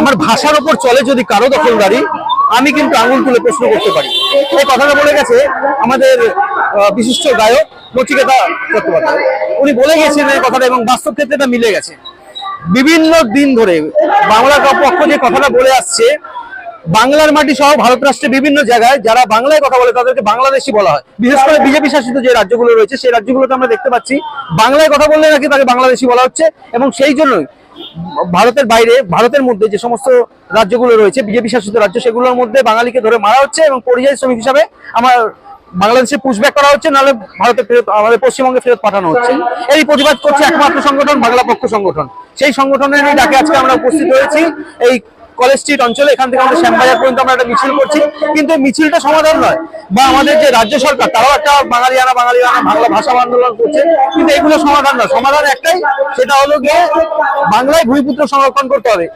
আমার ভাষার ওপর চলে যদি কারও দখল দখলদারি, আমি কিন্তু আঙুল তুলে প্রশ্ন করতে পারি। এই কথাটা বলে গেছে আমাদের বিশিষ্ট গায়ক নচিকেতা চট্টোপাধ্যায়। উনি বলে গেছেন এই কথাটা এবং বাস্তব ক্ষেত্রে এটা মিলে গেছে। বিভিন্ন দিন ধরে বাংলা পক্ষ যে কথাটা বলে আসছে, বাংলার মাটি সহ ভারত রাষ্ট্রের বিভিন্ন জায়গায় যারা বাংলায় কথা বলে তাদেরকে বাংলাদেশি বলা হয়। বিশেষ করে বিজেপি শাসিত যে রাজ্যগুলো রয়েছে, সেই রাজ্যগুলোতে আমরা দেখতে পাচ্ছি, বাংলায় কথা বললে নাকি তাকে বাংলাদেশি বলা হচ্ছে এবং সেই জন্যই ভারতের বাইরে, ভারতের মধ্যে যে সমস্ত রাজ্যগুলো রয়েছে, বিজেপি শাসিত রাজ্য, সেগুলোর মধ্যে বাঙালিকে ধরে মারা হচ্ছে এবং পরিযায়ী শ্রমিক হিসাবে আমার বাংলাদেশে পুষব্যাক করা হচ্ছে, নাহলে ভারতে ফেরত, আমাদের পশ্চিমবঙ্গে ফেরত পাঠানো হচ্ছে। এই প্রতিবাদ করছে একমাত্র সংগঠন, বাংলা পক্ষ সংগঠন। সেই সংগঠনের ডাকে আজকে আমরা উপস্থিত হয়েছি। এই কলেজ স্ট্রিট অঞ্চলে, এখান থেকে আমরা শ্যামবাজার পর্যন্ত আমরা একটা মিছিল করছি। কিন্তু মিছিলটা সমাধান নয়। বা আমাদের যে রাজ্য সরকার, তারাও একটা বাঙালিয়ানা বাঙালিয়ানা বাংলা ভাষা আন্দোলন করছে। কিন্তু এগুলো সমাধান নয়। সমাধান একটাই, সেটা হলো গিয়ে বাংলায় ভূমিপুত্র সংরক্ষণ করতে হবে।